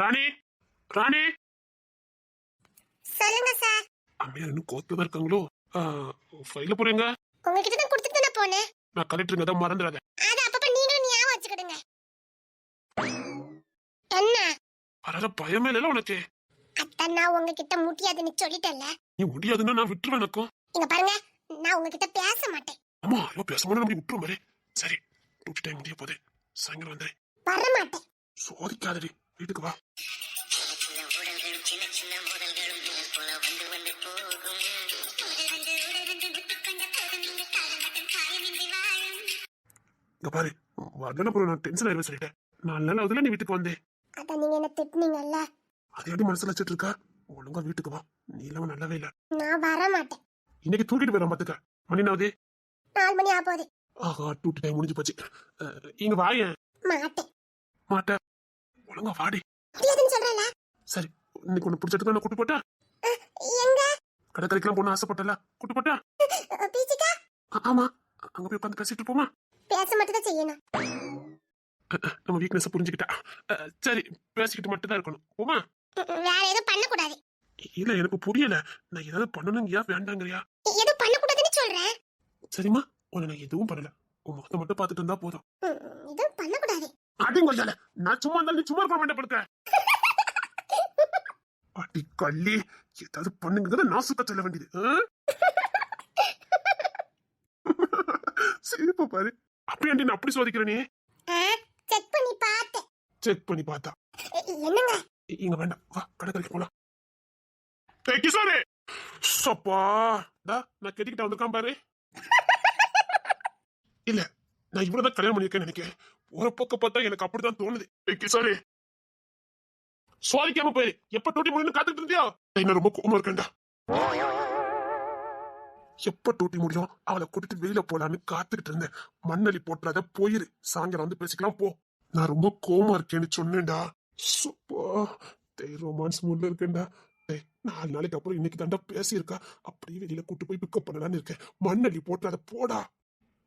ராணி ராணி. சொல்லுங்க சார். அம்மையார் இன்னும் கோத்து தான் இருக்காங்களோ ஃபைல போறீங்க உங்ககிட்ட தான் கொடுத்துட்டு நான் போனேன். நான் கலெக்டருங்க தான் மறந்துடாத. அது அப்பப்ப நீங்களும் ஞாபகம் வச்சுக்கிடுங்க. என்ன? வராத பயமே இல்ல உனக்கு. அத்தான் நான் உங்ககிட்ட முடியாதுன்னு சொல்லிட்டேன்ல. நீ முடியாதுன்னா நான் விட்டுருவேன் எனக்கும். இங்க பாருங்க நான் உங்ககிட்ட பேச மாட்டேன். அம்மா ஐயோ பேச மாட்டேன் நம்ம விட்டுரும் சரி டூட்டி டைம் முடிய போகுது. சாயங்காலம் வந்துரு வர மாட்டேன் சோதிக்காதடி. வீட்டுக்கு வா. இங்க பாரு அப்புறம் நான் டென்ஷன் ஆயிருவேன் சொல்லிட்டேன். நாலு நாள் அதுல நீ வீட்டுக்கு வந்தேன் அதான் நீங்க என்ன திட்டுனீங்கல்ல? அதை எப்படி மனசுல வச்சுட்டு இருக்கா ஒழுங்கா வீட்டுக்கு வா. நீ இல்லாம நல்லாவே இல்ல. நான் வர மாட்டேன் இன்னைக்கு தூக்கிட்டு போயிடும் பாத்துக்க. மணி நாவது நாலு மணி ஆக போகுது ஆஹா டூட்டி டைம் முடிஞ்சு போச்சு. இங்க வாயேன். மாட்டேன். மாட்ட ஒழுங்கா வாடி. சொல்றேன்ல. சரி இன்னைக்கு ஒண்ணு பிடிச்சிட்டு நான் கூட்டு போட்டா? எங்க? கடற்கரைக்கெல்லாம் போன ஆசைப்பட்டல கூட்டு போட்டா? பீச்சிக்கா? ஆமா. அங்க போய் உட்காந்து பேசிட்டு போமா பேச மட்டும் தான் செய்யணும். நம்ம வீக்னஸ் புரிஞ்சுக்கிட்டா. சரி பேசிக்கிட்டு மட்டும் தான் இருக்கணும். போமா? வேற எதுவும் பண்ணக்கூடாது. இல்ல எனக்கு புரியல. நான் ஏதாவது பண்ணணுங்கியா வேண்டாங்கறியா எதுவும் பண்ணக்கூடாதுன்னு சொல்றேன். சரிம்மா. உன்னை நான் எதுவும் பண்ணல. உன் முகத்தை மட்டும் பார்த்துட்டு இருந்தா போதும். ம், எதுவும் பண்ணக்கூடாது அடிங்க கொஞ்சால நான் சும்மா இருந்தாலும் சும்மா இருக்க மாட்டேன் படுக்க அடி கள்ளி ஏதாவது பண்ணுங்கிறத நான் சுத்த சொல்ல வேண்டியது? சிரிப்ப பாரு. அப்படியாண்டி நான் அப்படி சோதிக்கிற நீ? செக் பண்ணி பார்த்தேன். செக் பண்ணி பார்த்தா. என்னங்க? இங்க வேண்டாம். வா கடற்கரைக்கு போலாம். ஏய், கிஷோரே! சப்பா டா நான் கெட்டிக்கிட்ட வந்திருக்கான் பாரு. இல்ல நான் இவ்வளவுதான் கல்யாணம் பண்ணிருக்கேன்னு நினைக்கிறேன். ஒரு பக்கம் பார்த்தா எனக்கு அப்படிதான் தோணுது. ஏய், சுவாதிக்காம போயிரு. எப்ப டூட்டி முடியும்னு காத்துட்டு இருந்தியா? ஏய், நான் ரொம்ப கோமா இருக்கேன்டா. எப்ப டூட்டி முடியும்? அவளை கூட்டிட்டு வெளியில போலான்னு காத்துக்கிட்டு இருந்தேன். மண்ணலி போட்டுறாத போயிரு. சாயங்காலம் வந்து பேசிக்கலாம் போ. நான் ரொம்ப கோமா இருக்கேன்னு சொன்னேன்டா. சூப்பா. டேய் ரொமான்ஸ் மூட்ல இருக்கேன்டா. டேய் நாலு நாளைக்கு அப்புறம் இன்னைக்கு தாண்டா பேசியிருக்கா. அப்படியே வெளியில கூட்டு போய் பிக்கப் பண்ணலான்னு இருக்கேன். மண்ணலி போட்டு அதை போடா.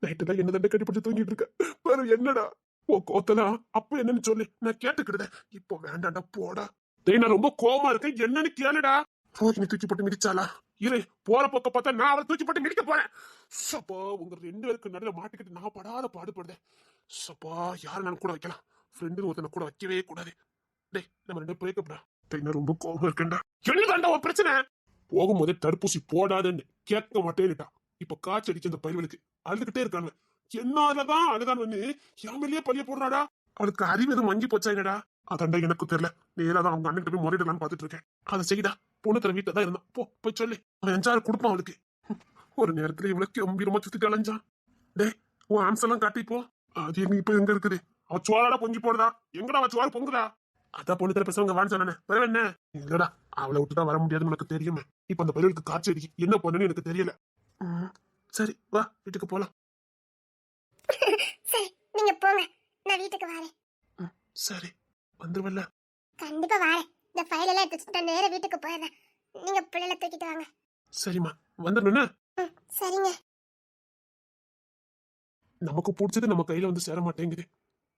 நைட்டு தான் என்ன தாண்டா கட்டிப்பிடிச்சு தூங்கிட்டு இருக்க. பாரு என்னடா? ஓ கோத்தலாம் அப்ப என்னன்னு சொல்லு. நான் கேட்டுக்கிட்டேன் இப்போ வேண்டாம்டா போடா. டேய் நான் ரொம்ப கோவமா இருக்கேன். என்னன்னு கேளுடா. ரோஹினி தூக்கி போட்டு மிதிச்சாளா? இரு போற பக்கம் பார்த்தா நான் அவரை தூக்கி போட்டு மிதிக்க போறேன். சப்பா உங்க ரெண்டு பேருக்கு நடுவில் மாட்டிக்கிட்டு நான் படாத பாடுபடுதேன். சப்பா யாரும் நான் கூட வைக்கலாம்? ஃப்ரெண்டு ஒருத்தனை கூட வைக்கவே கூடாது. டேய் நம்ம ரெண்டு பிரேக்கப்டா டேய் நான் ரொம்ப கோபம் இருக்கேன்டா. என்னதாண்டா உன் பிரச்சனை? போகும்போதே தடுப்பூசி போடாதேன்னு கேட்க மாட்டேன்னுட்டா. இப்ப காய்ச்சடிச்சு அந்த பயிர்களுக்கு அழுதுகிட்டே இருக்காங்க என்னாலதான் அழுதான் வந்து என் மேலேயே பழிய போடுறாடா? அவளுக்கு அறிவு எதுவும் மங்கி போச்சா என்னடா? அதாண்டா எனக்கு தெரியல. நேரா தான் அவங்க அண்ணன் போய் முறையிடலாம்னு பாத்துட்டு இருக்கேன். அதை செய்யடா பொண்ணு தர வீட்டுல தான் இருந்தான். போ போய் சொல்லு. அவன் அஞ்சாறு கொடுப்பான் அவளுக்கு. ஒரு நேரத்துல இவளுக்கு கம்பீரமா சுத்திட்டு அலைஞ்சான். டேய் உன் ஆம்ஸ் எல்லாம் காட்டி போ. அது எங்க இப்ப எங்க இருக்குது? அவ சோறாடா பொங்கி போடுதா எங்கடா அவ சுவாறு பொங்குதா அதான் பொண்ணு தர பேசுறவங்க வான்னு சொன்னேன். வேற என்ன? இல்லடா அவளை விட்டுதான் வர முடியாதுன்னு எனக்கு தெரியுமே. இப்ப அந்த பயிலுக்கு காட்சி அடிக்கி என்ன பண்ணுன்னு எனக்கு தெரியல. சரி வா வீட்டுக்கு போலாம். சரி நீங்க போங்க. நான் வீட்டுக்கு வரேன். சரி. வந்துருவல்ல. கண்டிப்பா வரேன். இந்த ஃபைல் எல்லாம் எடுத்து வச்சுட்டு நேரா வீட்டுக்கு போயிடுறேன். நீங்க பிள்ளைல தூக்கிட்டு வாங்க. சரிம்மா வந்துடணும்னா சரிங்க. நமக்கு பிடிச்சது நம்ம கையில வந்து சேர மாட்டேங்குது.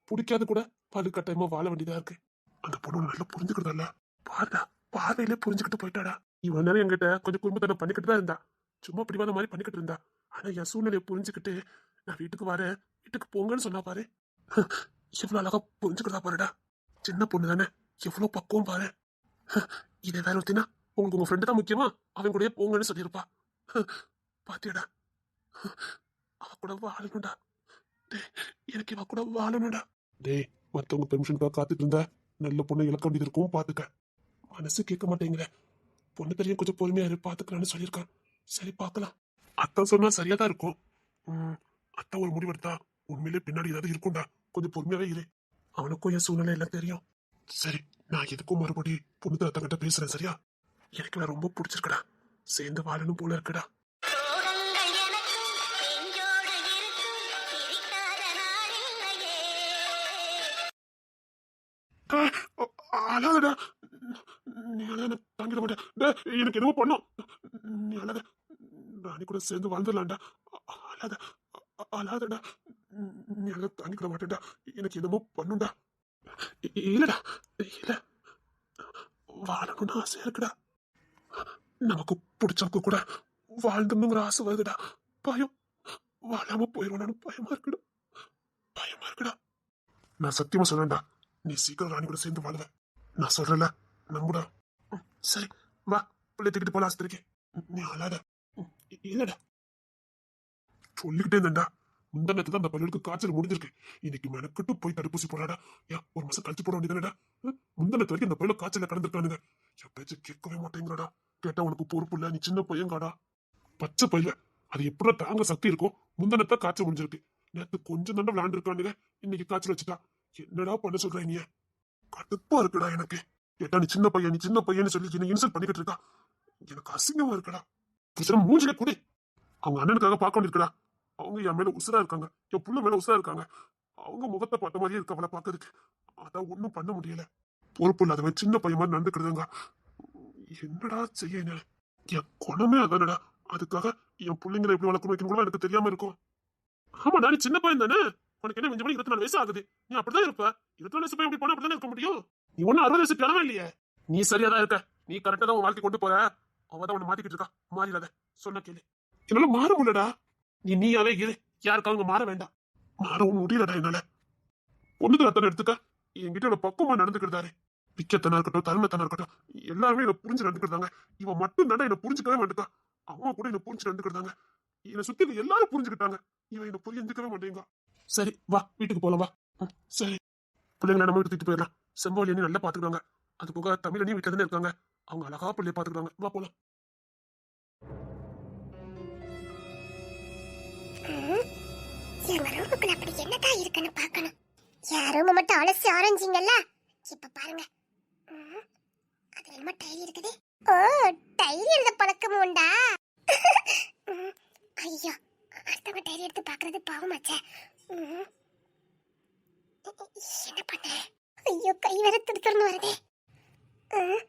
பிடிக்காது கூட பழு கட்டாயமா வாழ வேண்டியதா இருக்கு. அந்த பொண்ணு நல்லா புரிஞ்சுக்கிறதல்ல பாருடா பார்வையிலே புரிஞ்சுக்கிட்டு போயிட்டாடா. இவன் நேரம் என்கிட்ட கொஞ்சம் குடும்பத்தனம் பண்ணிக்கிட்டு தான் இருந்தா. சும்மா பிடிவாத மாதிரி பண்ணிக்கிட்டு இருந்தா. ஆனா என் சூழ்நிலையை புரிஞ்சுக்கிட்டு நான் வீட்டுக்கு வரேன். வீட்டுக்கு போங்கன்னு சொன்னா பாரு. எவ்வளவு அழகா புரிஞ்சுக்கிறதா பாருடா. சின்ன பொண்ணு தானே. எவ்வளவு பக்குவம் பாரு. இதை வேற ஒருத்தினா உங்களுக்கு உங்க ஃப்ரெண்டு தான் முக்கியமா? அவன் கூடயே போங்கன்னு சொல்லியிருப்பா. பாத்தியடா. அவ கூட வாழணும்டா. டே எனக்கு இவ கூட வாழணும்டா. டேய் மத்தவங்க பெர்மிஷனுக்காக காத்துட்டு இருந்தா நல்ல பொண்ணை இழக்க வேண்டியது இருக்கும் பாத்துக்க. மனசு கேட்க மாட்டேங்கிற பொண்ணு தெரியும் கொஞ்சம் பொறுமையா இரு பாத்துக்கலாம்னு சொல்லியிருக்கான். சரி பார்க்கலாம் அத்தான் சொன்னா சரியா தான் இருக்கும். ம், அத்தை ஒரு முடிவெடுத்தா உண்மையிலே பின்னாடி ஏதாவது இருக்கும்டா. கொஞ்சம் பொறுமையாவே இரு. அவனுக்கும் என் சூழ்நிலை எல்லாம் தெரியும். சரி நான் எதுக்கும் மறுபடி பொண்ணு அத்தங்கிட்ட பேசுறேன் சரியா? எனக்கு இவளை ரொம்ப பிடிச்சிருக்கடா. சேர்ந்து வாழணும் போல இருக்குடா. அழாதடா. நீ அழாத நான் தாங்கிட மாட்டேன். எனக்கு என்னமோ பண்ணும். நீ அழாத. ராணி கூட சேர்ந்து வாழ்ந்துடலாம்டா. அழாத. அழாதடா. நீ அழ தாங்கிட மாட்டேன்டா எனக்கு என்னமோ பண்ணுண்டா இல்லடா. இல்ல. வாழணும்னு ஆசையா இருக்குடா. நமக்கு பிடிச்சவங்க கூட வாழ்ந்துங்கிற ஆசை வருதுடா. பயம். வாழாம போயிடுவானு பயமா இருக்குடா. பயமா இருக்குடா. நான் சத்தியமா சொல்றேன்டா. நீ சீக்கிரம் ராணி கூட சேர்ந்து வாழுவ. நான் சொல்றல நம்புடா. சரி வா. பிள்ளை தூக்கிட்டு போல ஆசை இருக்கேன் நீ அழாத. இல்லடா. சொல்லிக்கிட்டே இருந்தேன்டா. முந்தனத்து தான் அந்த பள்ளிக்கு காய்ச்சல் முடிஞ்சிருக்கு. இன்னைக்கு மெனக்கிட்டு போய் தடுப்பூசி போடாடா ஏன் ஒரு மாசம் கழிச்சு போட வேண்டியதுடா முந்தனத்து வரைக்கும் இந்த பல்லு காய்ச்சல கடந்திருக்கானுங்க. எப்பயாச்சும் கேட்கவே மாட்டேங்கிறடா கேட்டா உனக்கு பொறுப்பு இல்ல நீ சின்ன பையன்காடா. பச்சை பையில அது எப்படி தாங்க சக்தி இருக்கும் முந்தனத்தை காய்ச்சல் முடிஞ்சிருக்கு. நேற்று கொஞ்சம் தண்டை விளையாண்டுருக்கானுங்க. இன்னைக்கு காய்ச்சல் வச்சுட்டா. என்னடா பண்ண சொல்ற நீ கடுப்பா இருக்குடா எனக்கு. கேட்டா நீ சின்ன பையன் நீ சின்ன பையன்னு சொல்லி என்ன இன்சல்ட் பண்ணிக்கிட்டு இருக்கா? எனக்கு அசிங்கமா இருக்கடா. புருஷன் மூஞ்சில குடி. அவங்க அண்ணனுக்காக பார்க்க வேண்டியிருக்கடா. அவங்க என் மேல உசுரா இருக்காங்க. என் புள்ள மேல உசுரா இருக்காங்க. அவங்க முகத்தை பார்த்த மாதிரியே இருக்கு அவளை பார்க்கறதுக்கு. அதான் ஒண்ணும் பண்ண முடியல. பொறுப்பு இல்லாதவன் சின்ன பையன் மாதிரி நடந்துக்கிடுதுங்க. என்னடா செய்ய என் குணமே அதானடா. அதுக்காக என் பிள்ளைங்களை எப்படி வளர்க்கணும் வைக்கணும் கூட எனக்கு தெரியாம இருக்கும். ஆமா நான் சின்ன பையன் தானே. உனக்கு என்ன மிஞ்சம் இருபத்தி நாலு வயசு ஆகுது. நீ அப்படிதான் இருப்ப. இருபத்தி நாலு வயசு பையன் இப்படி போனா அப்படிதான் இருக்க முடியும்? நீ ஒன்னும் அறுபது வயசு கிழமை இல்லையே. நீ சரியா தான் இருக்க. நீ கரெக்டா தான் உன் வாழ்க்கை கொண்டு போற. அவதான் உன்னை மாத்திக்கிட்டு இருக்கா. மாறிடாத. சொன்ன கேளு. என்னால மாற முடியலடா. நீ நீயாவே இரு. யாருக்காக மாற வேண்டாம். மாறவும் முடியலடா என்னால. பொண்ணுது அத்தனை எடுத்துக்க. என்கிட்ட இவ்வளவு பக்குவமா நடந்துக்கிட்டாரு விக்கத்தனா இருக்கட்டும் தருணத்தனா இருக்கட்டும் எல்லாருமே என்ன புரிஞ்சு நடந்துக்கிட்டாங்க இவன் மட்டும் தானே என்ன புரிஞ்சுக்கவே மாட்டேக்கா. அவன் கூட என்ன புரிஞ்சு நடந்துக்கிட்டாங்க என்னை சுத்தி எல்லாரும் புரிஞ்சுக்கிட்டாங்க. இவன் என்ன புரிஞ்சுக்கவே மாட்டேங்க. சரி வா வீட்டுக்கு போலாம் வா. சரி. பிள்ளைங்களை நம்ம எடுத்துட்டு போயிடலாம். செம்போலி அண்ணி நல்லா பாத்துக்கிறாங்க அது போக தமிழ் அண்ணி வீட்டுல தானே இருக்காங்க. அவங்க அழகா பிள்ளைய பாத்துக்கிறாங்க வா போலாம். எங்க ரூமுக்குள்ள அப்படி என்னதான் இருக்குன்னு பார்க்கணும். என் ரூமை மட்டும் அலசி ஆரஞ்சிங்கல்ல? இப்ப பாருங்க. ம், அது என்னமோ டைரி இருக்குது. ஓ டைரி எழுத பழக்கம் உண்டா? ம், ஐயோ அடுத்தவங்க டைரி எடுத்து பார்க்கறது பாவமாச்சே. ம். என்ன பண்ண? ஐயோ கை வேற திருத்தர்னு வருதே. ம்,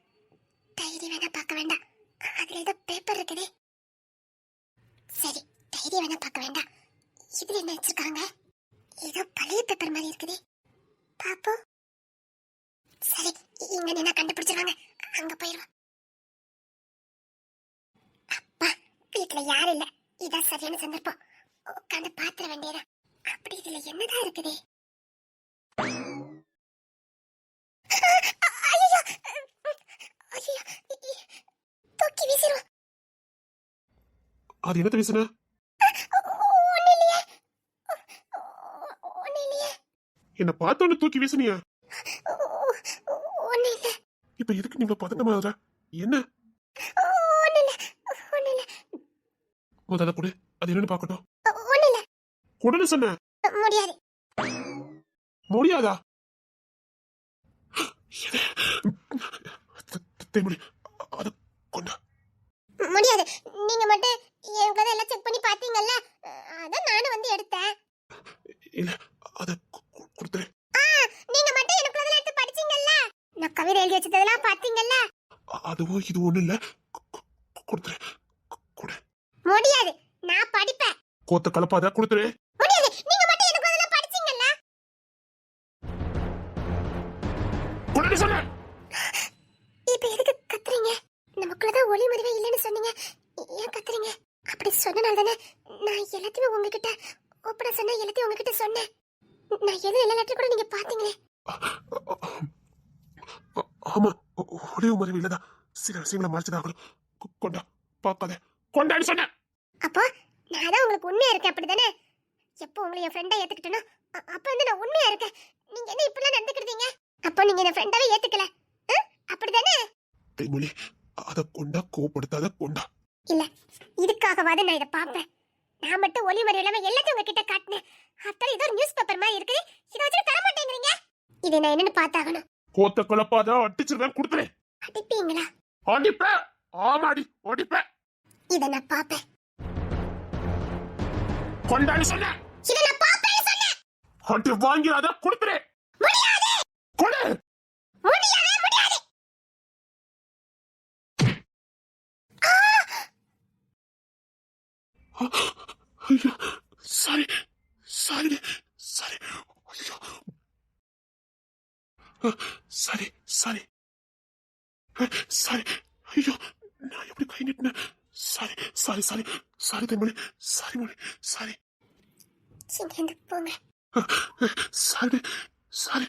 டைரி வேணா பார்க்க வேண்டாம். அதுல ஏதோ பேப்பர் இருக்குதே. சரி டைரி வேணா பார்க்க வேண்டாம். இதுல என்ன வச்சிருக்காங்க. ஏதோ பழைய பேப்பர் மாதிரி இருக்குது. பாப்போம். சரி இங்க நின்னா கண்டுபிடிச்சிருவாங்க. அங்க போயிடுவோம். அப்பா வீட்டுல யாரும் இல்ல. இதான் சரியான சந்தர்ப்பம். உட்காந்து பாத்திர வேண்டியதா அப்படி இதுல என்னதான் இருக்குது? அது என்னத்த வீசுன ஒண்ணு இல்லையே ஒண்ணு இல்லையே என்ன பார்த்தோன்னு தூக்கி வீசுனியா. இப்ப எதுக்கு நீங்க பதட்டமா ஆகுற என்ன? முதல்ல கொடு. அது என்னன்னு இல்ல. கொடுன்னு சொன்ன. முடியாது. முடியாதா? இது- த- த- தேன்மொழி அது கொண்டா. முடியாது. நீங்க மட்டும் என் கதை எல்லாம் செக் பண்ணி பாத்தீங்கல்ல அதான் நானும் வந்து எடுத்தேன். இல்ல அத கொடுத்துரு. ஆ, நீங்க மட்டும் எனக்கு அதெல்லாம் எடுத்து படிச்சீங்கல்ல? நான் கவிதை எழுதி வச்சதெல்லாம் பாத்தீங்கல்ல? அ- அதுவும் இது ஒண்ணு இல்ல. கொடுத்துரு. கொடு. முடியாது. நான் படிப்பேன். கோத்த கலப்பாத கொடுத்துரு. விஷயங்களை மறைச்சுதான் ஆகணும் கொண்டா பார்க்காத. கொண்டான்னு சொன்ன. அப்போ நான் தான் உங்களுக்கு உண்மையா இருக்கேன் அப்படிதானே எப்போ உங்களை என் ஃப்ரெண்டா ஏத்துக்கிட்டனோ அப்ப வந்து நான் உண்மையா இருக்கேன். நீங்க என்ன இப்படிலாம் நடந்துக்கிறீங்க அப்போ நீங்க என்ன ஃப்ரெண்டாவே ஏத்துக்கல? அப்படிதானே தேன்மொழி அத கொண்டா கோவப்படுத்தாத கொண்டா. இல்ல இதுக்காகவாது நான் இதை பார்ப்பேன். நான் மட்டும் ஒளி மறை இல்லாம எல்லாத்தையும் உங்ககிட்ட காட்டினேன். அப்புறம் ஏதோ ஒரு நியூஸ் பேப்பர் மாதிரி இருக்குது இதை வச்சு தர மாட்டேங்கிறீங்க. இதை நான் என்னன்னு பார்த்தாகணும். கோத்த கலப்பாத அடிச்சிருவேன் கொடுத்துரு அடிப்பீங்களா? அடிப்ப ஆமாடி அடிப்ப இதை நான் பார்ப்பேன். கொண்டான்னு சொன்ன. இதை நான் பார்ப்பேன்னு சொன்னேன் அடி வாங்கி அத கொடுத்துரு. முடியாது. கொடு. முடியவே முடியாது. ஐயோ சாரி சாரி சாரி. ஐயோ. Sorry sorry. சாரி ஐயோ நான் எப்படி கை நீட்டினேன் sorry sorry sorry sorry Thenmozhi sorry மொழி சாரி இங்கேருந்து போங்க சாரி சாரி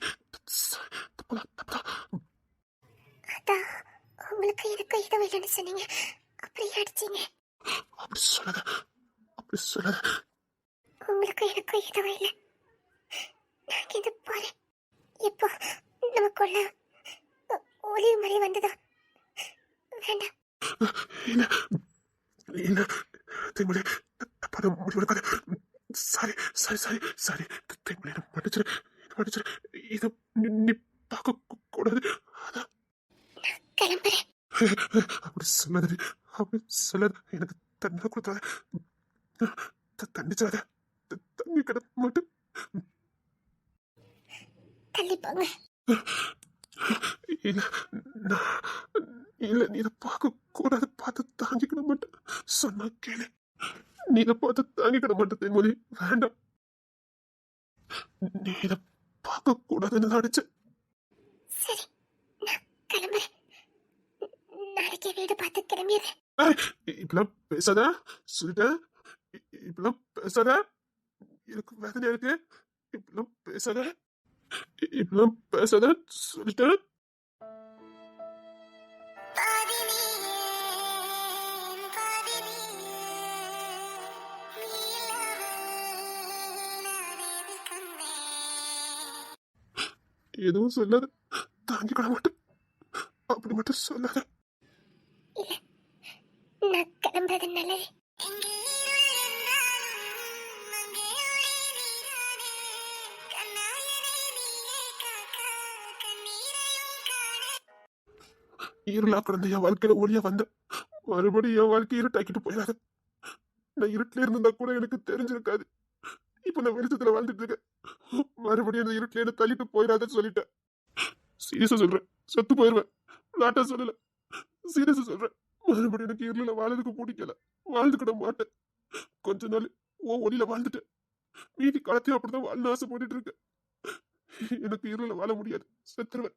தப்புதான் தப்புதான் அதான் உங்களுக்கு எனக்கு எதுவும் இல்லைன்னு சொன்னீங்க அப்படியே அடிச்சீங்க அப்படி சொல்லாத அப்படி சொல்லாத உங்களுக்கு எனக்கு எதுவும் இல்லை நான் இங்கேருந்து போறேன் இப்போ நமக்குள்ள ஒளிவு மறை வந்ததா? வேண்டாம் இல்ல இல்ல தென்மொழி தப்பான முடிவெடுக்காத sorry sorry sorry sorry. Thenmozhi என்ன மன்னிச்சிரு என்ன மன்னிச்சிரு. இதை நீ- நீ பார்க்க கூ- கூடாது. அதான். கிளம்புறேன். அப்படி சொல்லாத அப்படி சொல்லாத. எனக்கு தண்டனை கொடுத்தாத த- தண்டிச்சாத த- தண்ணி கிட மாட்டேன் தள்ளி போங்க. இல்ல நீ இதை பார்க்க கூடாது பார்த்து தாங்கிக்கிட மாட்டேன் சொன்னா கேளு நீ இதை பார்த்து தாங்கிக்கிட மாட்டேன் தென்மொழி வேண்டாம் நீ இதை பார்க்க கூடாதுன்னு தான் அடிச்ச சரி நான் கிளம்புறேன் நாளைக்கு வீடு பார்த்து கிளம்பிடுறேன் ஏய், இப்படிலாம் பேசாத சொல்லிட்டேன் இ- இப்படிலாம் பேசாத எனக்கு வேதனையா இருக்கு இப்படிலாம் பேசாத இன்னும் இப்படிலாம் சொல்லிட்டேன் எதுவும் சொல்லாத. தாங்கிக்கிட மாட்டேன். அப்படி மட்டும் சொல்லாத. நான் கிளம்புறது நல்லது இருளா கிடந்த என் வாழ்க்கையில ஒளியா வந்த மறுபடியும் என் வாழ்க்கை இருட்டாக்கிட்டு போயிடாத நான் இருட்டுல இருந்தா கூட எனக்கு தெரிஞ்சிருக்காது. இப்ப நான் வெளிச்சத்துல வாழ்ந்துட்டு இருக்கேன். மறுபடியும் அந்த இருட்டுல என்ன தள்ளிட்டு போயிடாதன்னு சொல்லிட்டேன். சீரியஸா சொல்றேன். செத்து போயிருவேன். நாட்டா சொல்லல. சீரியஸா சொல்றேன். மறுபடியும் எனக்கு இருளில வாழறதுக்கு பிடிக்கல வாழ்ந்துக்கிட மாட்டேன். கொஞ்ச நாள் ஓ ஒளியில வாழ்ந்துட்டேன். மீதி காலத்தையும் அப்படிதான் வாழ்ந்து ஆசைப்பட்டுட்டு இருக்கேன். எனக்கு இருளில் வாழ முடியாது. செத்துருவேன்.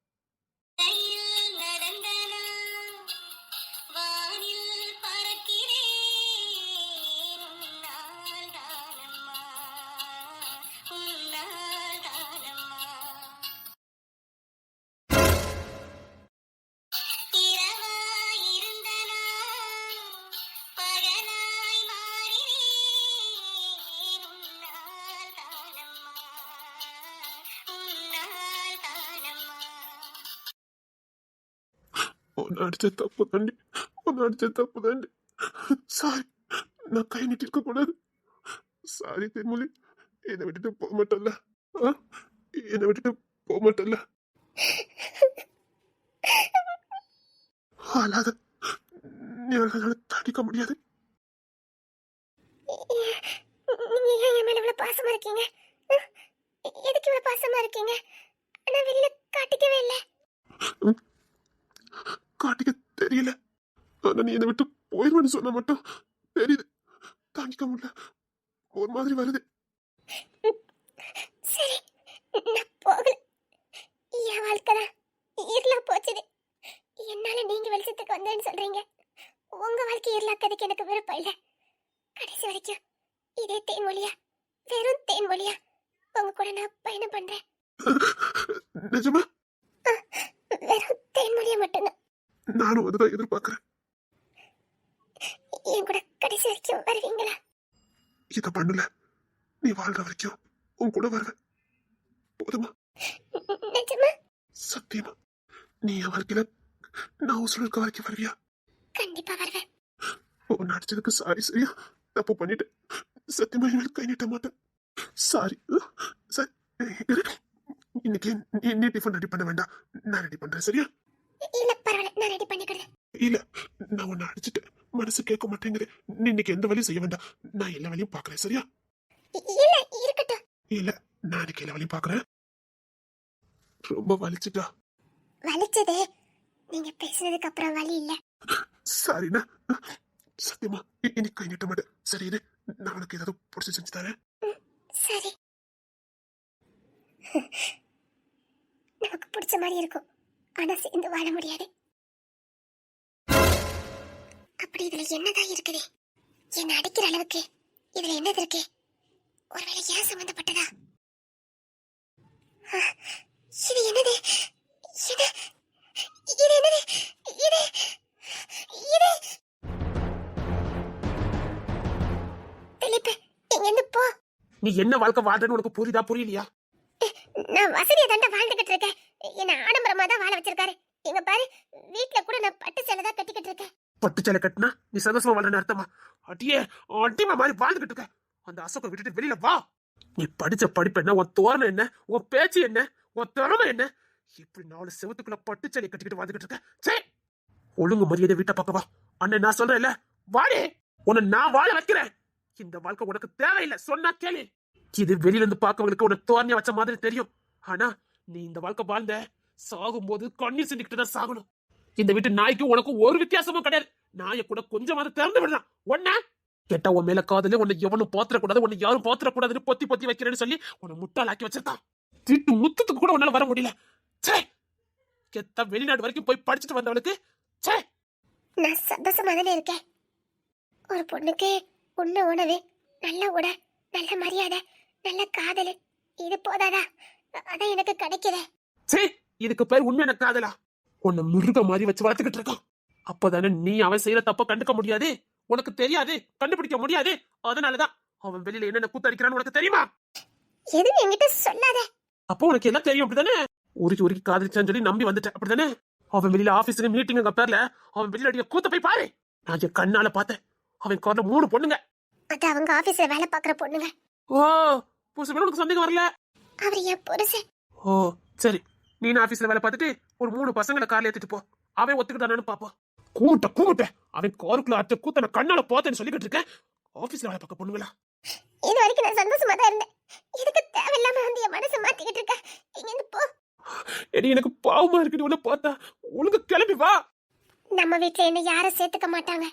உன்னை அடிச்ச தப்பு தாண்டி உன்னை அடிச்ச தப்பு தாண்டி. சாரி நான் கை நீட்டி இருக்க கூடாது. சாரி தென்மொழி என்னை விட்டுட்டு போக மாட்டல்ல? என்னை விட்டுட்டு போக மாட்டல்ல. அழாத நீ அழகால தடிக்க முடியாது. நீங்க ஏன் என் மேல இவ்வளவு பாசமா இருக்கீங்க? எதுக்கு இவ்வளவு பாசமா இருக்கீங்க? நான் வெளியில காட்டிக்கவே இல்லை. காட்டிக்க தெரியல. ஆனா நீ என்னை விட்டு போயிருவேன்னு சொன்ன மட்டும் தெரியுது. தாங்கிக்க முடியல. ஒரு மாதிரி வருது. சரி நான் போகல. என் வாழ்க்கை தான் இருளா போச்சுது. என்னால நீங்க வெளிச்சத்துக்கு வந்தேன்னு சொல்றீங்க. உங்க வாழ்க்கை இருளாக்கிறதுக்கு எனக்கு விருப்பம் இல்லை? கடைசி வரைக்கும் இதே தேன்மொழியா வெறும் தேன்மொழியா உங்க கூட நான் பயணம் பண்றேன். நிஜமா? வெறும் தேன்மொழியா மட்டும்தான். நானும் அதுதான் எதிர்பார்க்கறேன். என் கூட கடைசி வரைக்கும் வருவீங்களா? இத பண்ணல. நீ வாழ்ற வரைக்கும் உன் கூட வருவேன். போதுமா? நிஜமா? சத்தியமா. நீ என் வாழ்க்கையில நான் உசுல இருக்க வரைக்கும் வருவியா? கண்டிப்பா வருவேன். உன் அடிச்சதுக்கு சாரி சரியா தப்பு பண்ணிட்டேன். சத்தியமா இனிமேல் கை நீட்ட மாட்டேன். சாரி சரி. இன்னைக்கு நீ நீ டிஃபன் ரெடி பண்ண வேண்டாம். நான் ரெடி பண்றேன். சரியா? இல்ல பரவாயில்ல நான் ரெடி பண்ணிக்கிறேன். இல்ல நான் உன்னை அடிச்சிட்டேன். மனசு கேட்க மாட்டேங்குது. நீ இன்னைக்கு எந்த வழியும் செய்ய வேண்டாம். நான் எல்லா வேலையும் பாக்குறேன் சரியா? இல்ல இருக்கட்டும். இல்ல நான் இன்னைக்கு எல்லா வேலையும் பாக்குறேன் ரொம்ப வலிச்சுட்டா. வலிச்சதே. நீங்க பேசுனதுக்கு அப்புறம் வலி இல்ல. சரிண்ணா. சத்தியமா இன்னைக்கு கை நீட்ட மாட்டேன். சரி இரு. நான் உனக்கு ஏதாவது பிடிச்சி செஞ்சு தரேன். சரி. நமக்கு பிடிச்ச மாதிரி இருக்கும். ஆனா சேர்ந்து வாழ முடியாது. இதுல என்னதான் இருக்குது? என்ன அடிக்கிற அளவுக்கு இதுல என்னது இருக்கு? ஒருவேளை ஏன் சம்பந்தப்பட்டதா இது என்னது? இது இது என்னது? இது இது! திலீப் இங்க இருந்து போ. நீ என்ன வாழ்க்கை வாழ்றன்னு உனக்கு புரியுதா புரியலையா? நான் வசதியை தாண்ட வாழ்ந்துகிட்டு இருக்கேன். என்ன ஆடம்பரமா தான் வாழ வச்சிருக்காரு. எங்க பாரு வீட்ல கூட நான் பட்டு சேலை தான் கட்டிக்கிட்டு இருக்கேன். பட்டு சேலை கட்டினா நீ சந்தோஷமா வாழ்றன்னு அர்த்தமா? அட்டியே அட்டிமா மாதிரி வாழ்ந்துகிட்டு இருக்க. அந்த அசோக்கை விட்டுட்டு வெளியில வா. நீ படிச்ச படிப்பு என்ன? உன் தோரணம் என்ன? உன் பேச்சு என்ன? உன் திறமை என்ன? இப்படி நாலு செவத்துக்குள்ள பட்டு சேலை கட்டிக்கிட்டு வாழ்ந்துகிட்டு இருக்க. சே ஒழுங்கு மரியாதை வீட்டை பக்கம் வா. அண்ணன் நான் சொல்றேன்ல வாடே! உன்னை நான் வாழ வைக்கிறேன். இந்த வாழ்க்கை உனக்கு தேவையில்லை. சொன்னா கேளு. இது வெளியில இருந்து பார்க்கவங்களுக்கு உனக்கு தோரணையா வச்ச மாதிரி தெரியும். ஆனா நீ இந்த வாழ்க்கை வாழ்ந்த சாகும்போது கண்ணீர் சிந்திக்கிட்டு தான் சாகணும். இந்த வீட்டு நாய்க்கும் உனக்கும் ஒரு வித்தியாசமும் கிடையாது. நாயை கூட கொஞ்சமாவது திறந்து விடலாம் ஒன்ன கேட்டா உன் மேல காதல உன்னை எவனும் பாத்திரக்கூடாது உன்னை யாரும் பாத்திரக்கூடாதுன்னு பொத்தி பொத்தி வைக்கிறேன்னு சொல்லி உன்னை முட்டாளாக்கி வச்சிருக்கான். திட்டு முத்தத்துக்கு கூட உன்னால வர முடியல. சே கெத்த வெளிநாடு வரைக்கும் போய் படிச்சுட்டு வந்தவளுக்கு சே நான் சந்தோஷமா தானே இருக்கேன். ஒரு பொண்ணுக்கு உன்ன உணவு நல்ல உடை நல்ல மரியாதை நல்ல காதல் இது போதாதா? அதான் எனக்கு கிடைக்குதே சே இதுக்கு பேர் உண்மையான காதலா? உன்னை மிருக மாதிரி வச்சு வளர்த்துக்கிட்டு இருக்கான் அப்பதானே நீ அவன் செய்யற தப்ப கண்டுக்க முடியாது? உனக்கு தெரியாது? கண்டுபிடிக்க முடியாது? அதனாலதான் அவன் வெளியில என்னென்ன கூத்தடிக்கிறான்னு உனக்கு தெரியுமா? எதுவும் என்கிட்ட சொல்லாத. அப்போ உனக்கு எல்லாம் தெரியும் அப்படிதானே உருக்கி உருக்கி காதலிச்சான்னு சொல்லி நம்பி வந்துட்டேன் அப்படிதானே அவன் வெளியில ஆபீஸுக்கு மீட்டிங் பேர்ல அவன் வெளியில அடிக்க கூத்த போய் பாரு. நான் என் கண்ணால பார்த்தேன். அவன் கார்ல மூணு பொண்ணுங்க. அது அவங்க ஆபீஸ்ல வேலை பாக்குற பொண்ணுங்க. ஓ புதுசு உனக்கு சந்தேகம் வரல? அவர் என் புருஷன். ஓ சரி. நீ ஆபீஸ்ல வேலை பார்த்துட்டு ஒரு மூணு பசங்களை கார்ல ஏத்திட்டு போ. அவன் ஒத்துக்கிட்டானு பாப்போம். கூமுட்ட கூமுட்ட அவன் காருக்குள்ள அட்ட கூத்த நான் கண்ணால பார்த்தேன்னு சொல்லிக்கிட்டு இருக்கேன். ஆபீஸ்ல வேலை பார்க்க பொண்ணுங்களா? இது வரைக்கும் நான் சந்தோஷமா தான் இருந்தேன். இதுக்கு தேவையில்லாம வந்து என் மனசை மாத்திக்கிட்டு இருக்க? இங்க இருந்து போ. எடி எனக்கு பாவமா இருக்குது. உன்னை பார்த்தா ஒழுங்கு கிளம்பி வா. நம்ம வீட்ல என்ன யாரும் சேர்த்துக்க மாட்டாங்க.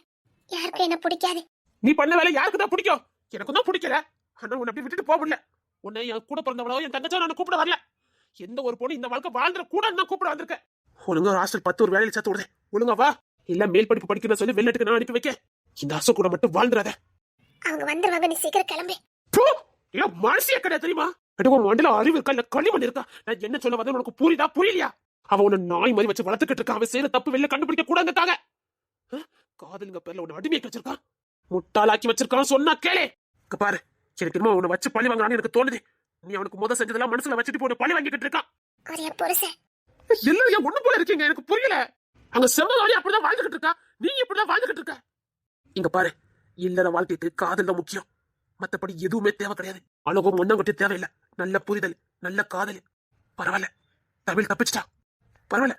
யாருக்கும் என்ன பிடிக்காது. நீ பண்ண வேலை யாருக்கு தான் பிடிக்கும்? எனக்கு தான் பிடிக்கல. ஆனா உன்னை அப்படி விட்டுட்டு போக முடியல. உன்னை என் கூட பிறந்தவளோ என் தங்கச்சோ நான் கூப்பிட வரல. எந்த ஒரு பொண்ணு இந்த வாழ்க்கை வாழ்ந்துட கூட நான் கூப்பிட வந்திருக்கேன் ஒழுங்கா ஒரு ஹாஸ்டல் பத்து ஒரு வேலையில சேர்த்து விடுறேன். ஒழுங்கா வா. இல்ல மேல் படிப்பு படிக்கணும்னு சொல்லி வெளிநாட்டுக்கு நான் அனுப்பி வைக்க. இந்த அசோ கூட மட்டும் வாழ்ந்துடாத அவங்க வந்துருவாங்க நீ சீக்கிரம் கிளம்பு! இல்ல மனசிய கிடையாது தெரியுமா? உன் மண்டல அறிவு இருக்கா? இல்ல களிமண் இருக்கா? நான் என்ன சொல்ல வந்து உனக்கு புரியுதா? புரியலையா? அவன் உன்னை நாய் மாதிரி வச்சு வளர்த்துக்கிட்டு இருக்கான் அவன் செய்யற தப்பு வெளில கண்டுபிடிக்க கூடாதுக்காக காதலுங்க பேர்ல உன்னை அடிமையாக்கி வச்சிருக்கான் முட்டாளாக்கி வச்சிருக்கான் சொன்னா கேளே. பாரு. எனக்கு என்னமோ உன்னை வச்சு பழி வாங்கலாம்னு எனக்கு தோணுது. நீ அவனுக்கு முத செஞ்சதெல்லாம் மனசுல வச்சுட்டு போன பழி வாங்கிக்கிட்டு இருக்கான். எல்லாரும் ஒண்ணு போல இருக்கீங்க? எனக்கு புரியல. அங்க செம்மதாரி அப்படிதான் வாழ்ந்துகிட்டு இருக்கா? நீ இப்படிதான் வாழ்ந்துகிட்டு இருக்க? இங்க பாரு இல்லற வாழ்க்கைக்கு காதல் தான் முக்கியம். மத்தபடி எதுவுமே தேவை கிடையாது. அழகும் ஒன்னங்கட்டி தேவையில்லை. நல்ல புரிதல் நல்ல காதல். பரவாயில்ல. தமிழ் தப்பிச்சிட்டா. பரவாயில்ல.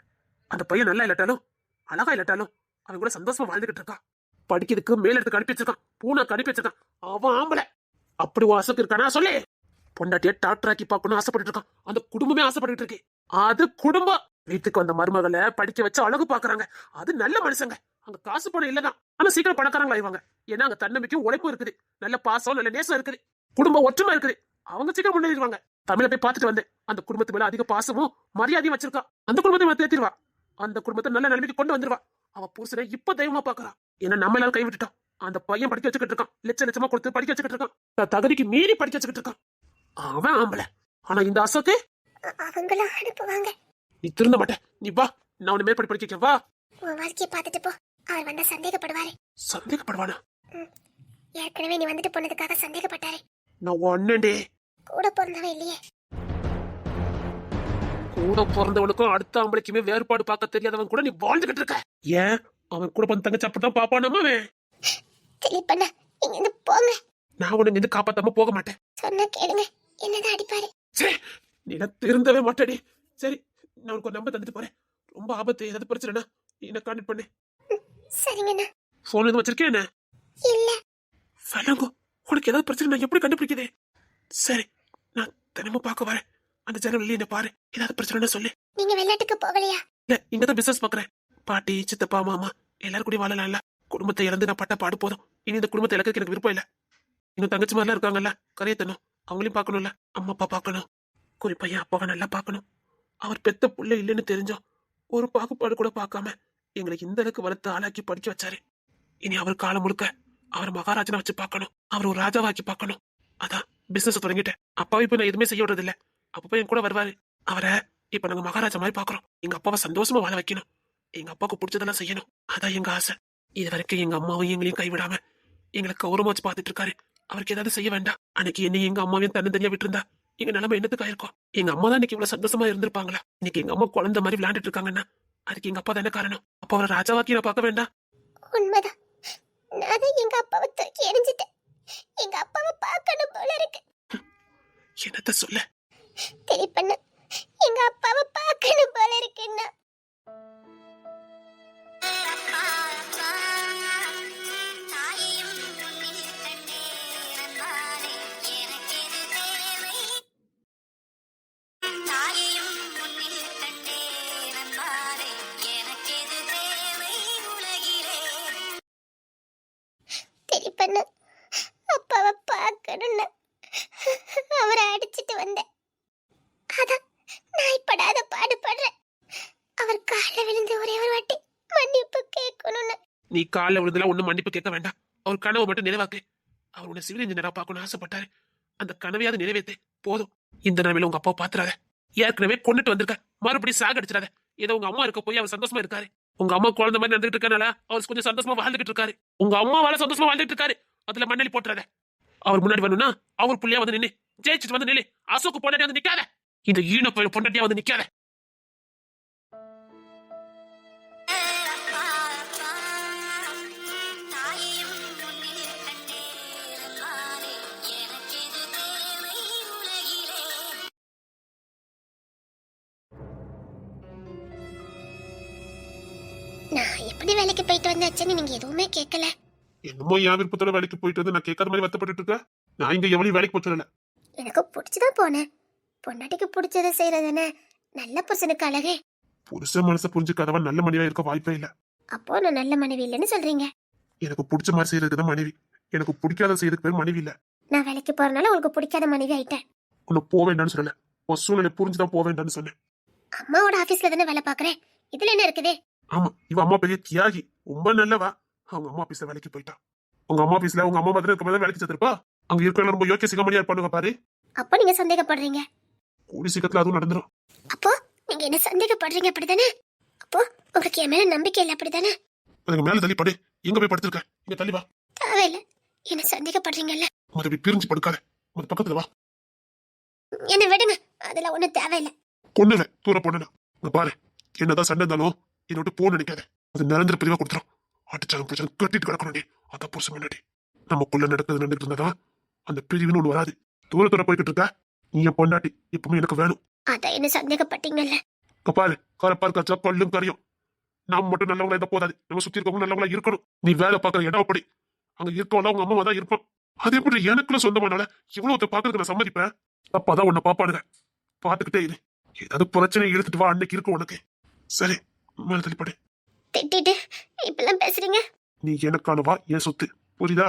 அந்த பையன் நல்லா இல்லாட்டாலும் அழகா இல்லாட்டாலும் அவன் கூட சந்தோஷமா வாழ்ந்துகிட்டு இருக்கான். படிக்கிறதுக்கு மேல இடத்துக்கு அனுப்பி வச்சிருக்கான். பூனாக்கு அனுப்பி வச்சிருக்கான். அவன் ஆம்பளை. அப்படி ஒரு அசப்பு இருக்கானா சொல்லு. பொண்டாட்டிய டாக்டர் ஆக்கி பார்க்கணும் ஆசைப்பட்டு இருக்கான். அந்த குடும்பமே ஆசைப்பட்டு இருக்கு. அது குடும்பம். வீட்டுக்கு வந்த மருமகளை படிக்க வச்சு அழகு பாக்குறாங்க அது நல்ல மனுஷங்க. அங்க காசு பணம் இல்லதான் ஆனா சீக்கிரம் பணக்காரங்களா இவங்க. ஏன்னா அங்க தன்னம்பிக்கையும் உழைப்பும் இருக்குது. நல்ல பாசம் நல்ல நேசம் இருக்குது. குடும்ப ஒற்றுமை இருக்குது. அவங்க சீக்கிரம் முன்னேறிடுவாங்க. தமிழை போய் பார்த்துட்டு வந்தேன் அந்த குடும்பத்து மேல அதிக பாசமும் மரியாதையும் வச்சிருக்கா. அந்த குடும்பத்தை தேத்திடுவா. அந்த குடும்பத்தை நல்ல நிலைமைக்கு கொண்டு வந்துருவா அவ புருஷனை இப்ப தெய்வமா பாக்குறா ஏன்னா நம்ம எல்லாரும் கைவிட்டுட்டோம். அந்த பையன் படிக்க வச்சுக்கிட்டு இருக்கான். லட்ச லட்சமா கொடுத்து படிக்க வச்சுக்கிட்டு இருக்கான். தகுதிக்கு மீறி படிக்க வச்சுக்கிட்டு இருக்கான். அவன் ஆம்பளை. ஆனா இந்த அசோக்கு? அ- அவங்களும் அனுப்புவாங்க நீ திருந்த மாட்டேன் நீ வா. நான் உன்னை மேற்படி படிக்க. வா. உன் வாழ்க்கையை பார்த்துட்டு போ. அவர் வந்தா சந்தேகப்படுவாரு. சந்தேகப்படுவானா? ஏற்கனவே நீ வந்துட்டு போனதுக்காக சந்தேகப்பட்டாரு. நான் அண்ணன்டே கூட பிறந்தவன் இல்லையே. கூட பிறந்தவனுக்கும் அடுத்த ஆம்பளைக்குமே வேறுபாடு பார்க்க தெரியாதவன் கூட நீ வாழ்ந்துகிட்டு இருக்க. ஏன்? அவன் கூட பிறந்த தங்கச்சி அப்படிதான் பாப்பானாமா அவன். திலீப் அண்ணா இங்க இருந்து போங்க. நான் உன்னை இருந்து காப்பாத்தாம போக மாட்டேன். சொன்னா கேளுங்க. என்னதான் அடிப்பாரு. சே நீ திருந்தவே மாட்டேடி. சரி நான் உனக்கு ஒரு நம்பர் தந்துட்டு போறேன். ரொம்ப ஆபத்து ஏதாவது பிரச்சனைனா என்ன கான்டெக்ட் பண்ணு. சரிங்கண்ணா. போன் எதுவும் வச்சிருக்கேன் என்ன? இல்ல. விளங்கோ உனக்கு ஏதாவது பிரச்சனை நான் எப்படி கண்டுபிடிக்குது? சரி நான் தினமும் பார்க்க வரேன். அந்த ஜன்னல் என்ன பாரு. ஏதாவது பிரச்சனைனா சொல்லு. நீங்க வெளிநாட்டுக்கு போகலையா? இல்ல இங்க தான் பிசினஸ் பாக்குறேன். பாட்டி சித்தப்பா மாமா எல்லாரும் கூட வாழலாம்ல. குடும்பத்தை இழந்து நான் பட்ட பாடு போதும். இனி இந்த குடும்பத்தை இழக்கிறதுக்கு எனக்கு விருப்பம் இல்ல. இன்னும் தங்கச்சி மாதிரிலாம் இருக்காங்கல்ல கரையத்தனும் அவங்களையும் பார்க்கணும்ல. அம்மா அப்பா பார்க்கணும். குறிப்பா என் அப்பாவை நல்லா பார்க்கணும். அவர் பெத்த புள்ள இல்லைன்னு தெரிஞ்சோம் ஒரு பாகுபாடு கூட பார்க்காம எங்களை இந்த அளவுக்கு வளர்த்து ஆளாக்கி படிக்க வச்சாரு. இனி அவர் காலம் முழுக்க அவர் மகாராஜனை வச்சு பார்க்கணும். அவர் ஒரு ராஜாவாக்கி பார்க்கணும். அதான் பிசினஸ் தொடங்கிட்டேன். அப்பாவை இப்ப நான் எதுவுமே செய்ய விடுறது இல்ல அப்பப்போ என் கூட வருவாரு. அவரை இப்ப நாங்க மகாராஜா மாதிரி பாக்குறோம் எங்க அப்பாவை சந்தோஷமா வாழ வைக்கணும். எங்க அப்பாவுக்கு பிடிச்சதெல்லாம் செய்யணும். அதான் எங்க ஆசை. இது வரைக்கும் எங்க அம்மாவும் எங்களையும் கைவிடாம எங்களை கௌரவமா வச்சு பார்த்துட்டு இருக்காரு அவருக்கு ஏதாவது செய்ய வேண்டாம். அன்னைக்கு என்னையும் எங்க அம்மாவையும் தனித்தனியா விட்டுருந்தா எங்க நிலைமை என்னத்துக்கு ஆயிருக்கும் எங்க அம்மா தான் இன்னைக்கு இவ்வளவு சந்தோஷமா இருந்திருப்பாங்களா? இன்னைக்கு எங்க அம்மா குழந்தை மாதிரி விளையாண்டுட்டு இருக்காங்கன்னா அதுக்கு எங்க அப்பா தானே காரணம்? அப்ப அவரை ராஜாவாக்கி நான் பார்க்க வேண்டாம். உண்மைதான். நான் எங்க அப்பாவை தூக்கி எரிஞ்சிட்டேன் எங்க அப்பாவை பார்க்கணும் போல இருக்கு. என்னத்த சொல்ல? திருப்பண்ணு எங்க அப்பாவை பார்க்கணும் போல இருக்குன்னா பண்ண. அப்பாவை பார்க்கணும்னு அவரை அடிச்சிட்டு வந்தேன். அதான் நான் படாத பாடுபடுறேன். அவர் காலில் விழுந்து ஒரே ஒரு வாட்டி மன்னிப்பு கேட்கணும்னு. நீ காலைல விழுந்தெல்லாம் ஒண்ணும் மன்னிப்பு கேட்க வேண்டாம். அவர் கனவை மட்டும் நினைவாக்கு. அவர் உன்னை சிவில் இன்ஜினியரா பார்க்கணும்னு ஆசைப்பட்டாரு. அந்த கனவையாவது நிறைவேத்து. போதும். இந்த நிலைமையில உங்க அப்பாவை பாத்துறாத ஏற்கனவே கொண்டுட்டு வந்திருக்க. மறுபடியும் சாகடிச்சிடாத ஏதோ உங்க அம்மா இருக்க போய் அவர் சந்தோஷமா இருக்காரு. உங்க அம்மா குழந்தை மாதிரி நடந்துட்டு இருக்கனால அவர் கொஞ்சம் சந்தோஷமா வாழ்ந்துகிட்டு இருக்காரு. உங்க அம்மாவால சந்தோஷமா வாழ்ந்துட்டு இருக்காரு. அதுல மண்ணலி போட்டுறத. அவர் முன்னாடி வரணும்னா அவர் புள்ளையா வந்து நின்னு ஜெயிச்சுட்டு வந்து நில்லு. அசோக்கு பொண்டாட்டியா வந்து நிக்காத. இந்த ஈன பொண்டாட்டியா வந்து நிக்காத. எப்படி வேலைக்கு போயிட்டு வந்தாச்சுன்னு நீங்க எதுவுமே கேட்கல என்னமோ என் விருப்பத்தோட வேலைக்கு போயிட்டு வந்து நான் கேட்காத மாதிரி வருத்தப்பட்டு இருக்கேன். நான் இங்க எவனையும் வேலைக்கு போச்சு எனக்கு பிடிச்சுதான் போனேன். பொண்டாட்டிக்கு பிடிச்சதை செய்யறதுன்னு நல்ல புருஷனுக்கு அழகே. புருஷ மனசை புரிஞ்சுக்காதவன் நல்ல மனைவியா இருக்க வாய்ப்பே இல்ல. அப்போ நான் நல்ல மனைவி இல்லைன்னு சொல்றீங்க. எனக்கு பிடிச்ச மாதிரி செய்யறதுக்கு தான் மனைவி. எனக்கு பிடிக்காத செய்யறதுக்கு பேர் மனைவி இல்ல. நான் வேலைக்கு போறதுனால உங்களுக்கு பிடிக்காத மனைவி ஆயிட்டேன். உன்னை போக வேண்டாம்னு சொல்லல. உன் சூழ்நிலை புரிஞ்சுதான் போக வேண்டாம்னு சொன்னேன். அம்மாவோட ஆபீஸ்ல தானே வேலை பாக்குறேன் இதுல என்ன இருக்குது? ஆமா இவ அம்மா பெரிய தியாகி. ரொம்ப நல்லவா. அவங்க அம்மா ஆபீஸ்ல வேலைக்கு போயிட்டா. உங்க அம்மா ஆபீஸ்ல உங்க அம்மா மாதிரி இருக்க வேலைக்கு சேர்த்திருப்பா அங்க இருக்கிற ரொம்ப யோக்கிய சிகமணியா இருப்பானுங்க பாரு. அப்போ நீங்க சந்தேகப்படுறீங்க? கூடி சீக்கிரத்துல அதுவும் நடந்துரும். அப்போ நீங்க என்ன சந்தேகப்படுறீங்க அப்படிதானே அப்போ உங்களுக்கு என் மேல நம்பிக்கை இல்லை அப்படிதானே அதுக்கு மேல தள்ளி படு. எங்க போய் படுத்திருக்க? இங்க தள்ளி வா. தேவையில்ல. என்ன சந்தேகப்படுறீங்கல்ல? மறுபடி பிரிஞ்சு படுக்காத. மது பக்கத்துல வா. என்ன விடுங்க. அதெல்லாம் ஒண்ணும் தேவையில்ல. பொண்ணுல தூர பொண்ணுல. இங்க பாரு. என்னதான் சண்டை இருந்தாலும் என்னை விட்டு போன் நினைக்காத அது நிரந்தர பிரிவா கொடுத்துரும். அடிச்சாலும் பிரச்சனை கட்டிட்டு கிடக்கணும்டி அதான் புருஷன் முன்னாடி. நமக்குள்ள நடக்குது நடந்துட்டு இருந்தாதான் அந்த பிரிவுன்னு ஒண்ணு வராது. தூரத்தோட போய்கிட்டு இருக்க. நீ என் பொண்டாட்டி எப்பவுமே எனக்கு வேணும். அதான் என்ன சந்தேகப்பட்டீங்கல்ல? பாரு கரப்பாரு கச்சா கொள்ளும் கரையும். நாம மட்டும் நல்லவங்களா இருந்தா போதாது. நம்ம சுத்தி இருக்கவங்க நல்லவங்களா இருக்கணும். நீ வேலை பார்க்கற இடம் அப்படி. அங்க இருக்கவங்களா உங்க அம்மா தான் இருப்பான். அது எப்படி எனக்குள்ள சொந்தமானால இவ்வளவு பாக்குறதுக்கு நான் சம்மதிப்பேன். அப்பதான் உன்னை பாப்பாடுங்க பாத்துக்கிட்டே இரு. ஏதாவது பிரச்சனை இழுத்துட்டு வா அன்னைக்கு இருக்கும் உனக்கு. சரி. மேல தள்ளிப்படு திட்டிட்டு இப்பெல்லாம் பேசுறீங்க? நீ எனக்கானவா என் சொத்து. புரியுதா?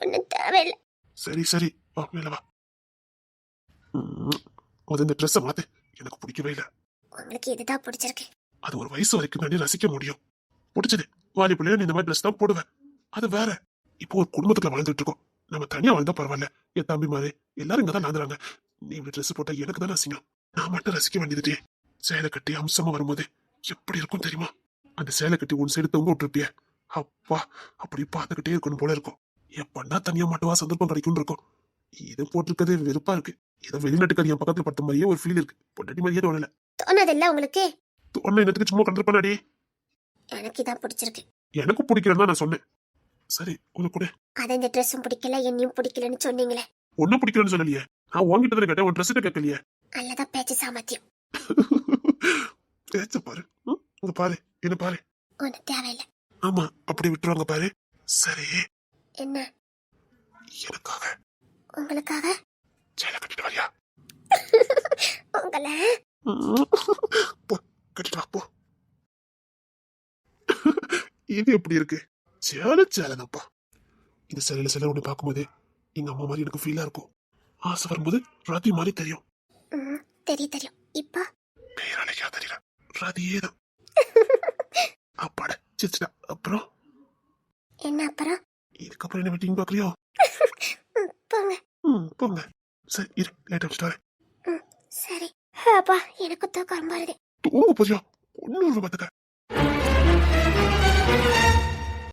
ஒண்ணும் தேவையில்ல. சரி சரி. வா மேல வா. அது இந்த ட்ரெஸ்ஸை மாத்து. எனக்கு பிடிக்கவே இல்லை. உங்களுக்கு இதுதான் பிடிச்சிருக்கு? அது ஒரு வயசு வரைக்கும் தாண்டி ரசிக்க முடியும். பிடிச்சது. வாலி பிள்ளைய நீ இந்த மாதிரி ட்ரெஸ் தான் போடுவேன். அது வேற. இப்போ ஒரு குடும்பத்துல வாழ்ந்துட்டு இருக்கோம். நம்ம தனியா வாழ்ந்தா பரவாயில்ல. என் தம்பி மாதிரி எல்லாரும் இங்க தான் நாந்துறாங்க. நீ இப்படி ட்ரெஸ் போட்டா எனக்கு தான் அசிங்கம். நான் மட்டும் ரசிக்க வேண்டியதுட்டே சேலை கட்டி அம்சமா வரும்போது எப்படி இருக்கும் தெரியுமா? அந்த சேலை கட்டி உன் சைடு தொங்க விட்டுருப்பிய. அப்பா அப்படி பார்த்துக்கிட்டே இருக்கணும் போல இருக்கும். எப்படா தனியா மட்டுவா சந்தர்ப்பம் கிடைக்கும்னு இருக்கும். இது போட்டிருக்கிறது வெறுப்பா இருக்கு. ஏதோ வெளிநாட்டுக்காரி என் பக்கத்துல பட்ட மாதிரியே ஒரு ஃபீல் இருக்கு. பொண்டாட்டி மாதிரியே தோணல. தோணதில்ல உங்களுக்கு? ஒன்னு என்னத்துக்கு சும்மா கண்டிருப்பாடி எனக்கு இதான் பிடிச்சிருக்கு. எனக்கு பிடிக்கிறதா நான் சொன்னேன். சரி உனக்கு கூட. அது இந்த ட்ரெஸ்ஸும் பிடிக்கல என்னையும் பிடிக்கலன்னு சொன்னீங்களே. ஒன்னும் பிடிக்கலன்னு சொல்லலையே. நான் உன்கிட்ட கேட்டேன் உன் ட்ரெஸ் கேட்கலையே. அல்லதான் பேச்சு சாமர்த்தியம். பேச்ச பாரு. இங்க பாரு என்ன பாரு. ஒண்ணும் தேவையில்ல. ஆமா அப்படி விட்டுருவாங்க பாரு. சரி. என்ன? எனக்காக. உங்களுக்காக? சேலை கட்டிட்டு வரியா உங்களை? போ கட்டிட்டு வா போ. இது எப்படி இருக்கு? சேலை சேலைதான்ப்பா. இந்த சேலையில சில ஒன்று பார்க்கும்போது எங்க அம்மா மாதிரி எனக்கு ஃபீலா இருக்கும். ஆசை வரும்போது ராத்தி மாதிரி தெரியும். தெரியும் தெரியும். இப்போ? பேரழைக்கா தெரியல தான் அப்பாட சிரிச்சிட்டா அப்புறம்? என்ன அப்புறம்? இதுக்கப்புறம் என்ன வெட்டிங் பாக்குறியோ ம், போங்க. ம் போங்க. சரி இரு லேட் அடிச்சுட்டு வரேன். சரி. அப்பா எனக்கு தூக்கம் வருது. தூங்க போறியா? ஒன்னூறு பார்த்துக்க.